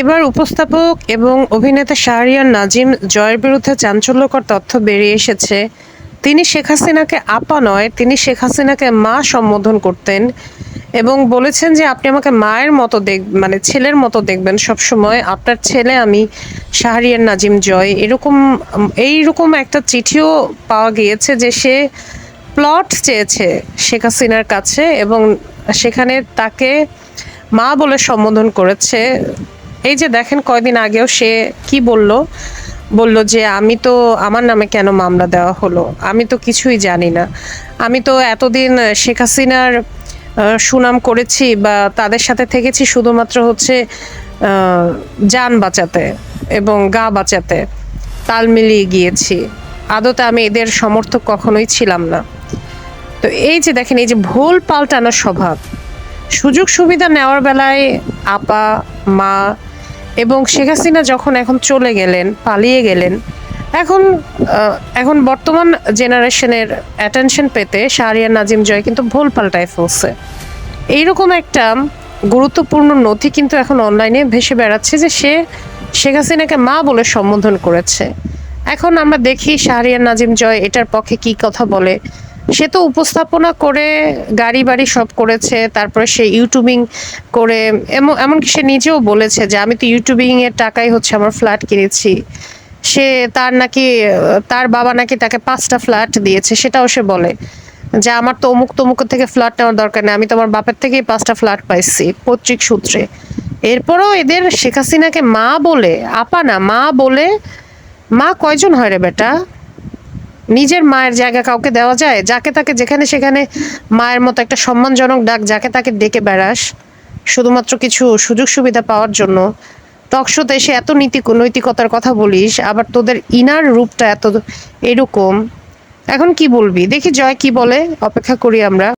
এবার উপস্থাপক এবং অভিনেতা শাহরিয়ার নাজিম জয়ের বিরুদ্ধে চাঞ্চল্যকর তথ্য বেরিয়ে এসেছে। তিনি শেখ হাসিনাকে আপা নয়, তিনি শেখ হাসিনাকে মা সম্বোধন করতেন এবং বলেছেন যে, আপনি আমাকে মায়ের মতো দেখ মানে ছেলের মতো দেখবেন সব সময় আপনার ছেলে আমি শাহরিয়ার নাজিম জয়। এরকম, এইরকম একটা চিঠিও পাওয়া গিয়েছে যে, সে প্লট চেয়েছে শেখ হাসিনার কাছে এবং সেখানে তাকে মা বলে সম্বোধন করেছে। এই যে দেখেন কয়দিন আগেও সে কি বলল? বলল যে, আমি তো, আমার নামে কেন মামলা দেওয়া হলো? আমি তো কিছুই জানি না। আমি তো এতদিন শেখ হাসিনার সুনাম করেছি বা তাদের সাথে থেকেছি শুধুমাত্র হচ্ছে যান বাঁচাতে এবং গা বাঁচাতে। তাল মিলিয়ে গিয়েছি। আদতে আমি এদের সমর্থক কখনোই ছিলাম না। তো এই যে দেখেন, এই যে ভুল পাল্টানো স্বভাব। সুযোগ সুবিধা নেওয়ার বেলায় আপা, মা এবং শেখ হাসিনা যখন এখন চলে গেলেন, পালিয়ে গেলেন, এখন এখন বর্তমান জেনারেশনের অ্যাটেনশন পেতে শাহরিয়ার নাজিম জয় কিন্তু ভুল পাল্টায় ফেলছে। এইরকম একটা গুরুত্বপূর্ণ নথি কিন্তু এখন অনলাইনে ভেসে বেড়াচ্ছে যে সে শেখ হাসিনাকে মা বলে সম্বোধন করেছে। এখন আমরা দেখি শাহরিয়ার নাজিম জয় এটার পক্ষে কি কথা বলে। সে তো উপস্থাপনা করে, গাড়ি বাড়ি সব করেছে, তারপরে সে ইউটিউবিং করে, এমন, এমনকি সে নিজেও বলেছে যে, আমি তো ইউটিউবিং এর টাকাই হচ্ছে আমার ফ্ল্যাট কিনেছি। সে তার নাকি, তার বাবা নাকি তাকে পাঁচটা ফ্ল্যাট দিয়েছে, সেটাও সে বলে যে, আমার তো অমুক তমুক থেকে ফ্ল্যাট নেওয়ার দরকার নেই, আমি তো আমার বাপের থেকেই পাঁচটা ফ্ল্যাট পাইছি, পৈতৃক সূত্রে। এরপরও এদের শেখ হাসিনাকে মা বলে, আপা না, মা বলে, মা কয়জন হয় রে বেটা? নিজের মায়ের জায়গা কাউকে দেওয়া যায়? যাকে তাকে যেখানে সেখানে মায়ের মতো একটা সম্মানজনক ডাক, যাকে তাকে ডেকে বেড়াস, শুধুমাত্র কিছু সুযোগ সুবিধা পাওয়ার জন্য। টকশোতে এসে এত নীতি, নৈতিকতার কথা বলিস, আবার তোদের ইনার রূপটা এত এরকম। এখন কি বলবি? দেখি জয় কি বলে, অপেক্ষা করি আমরা।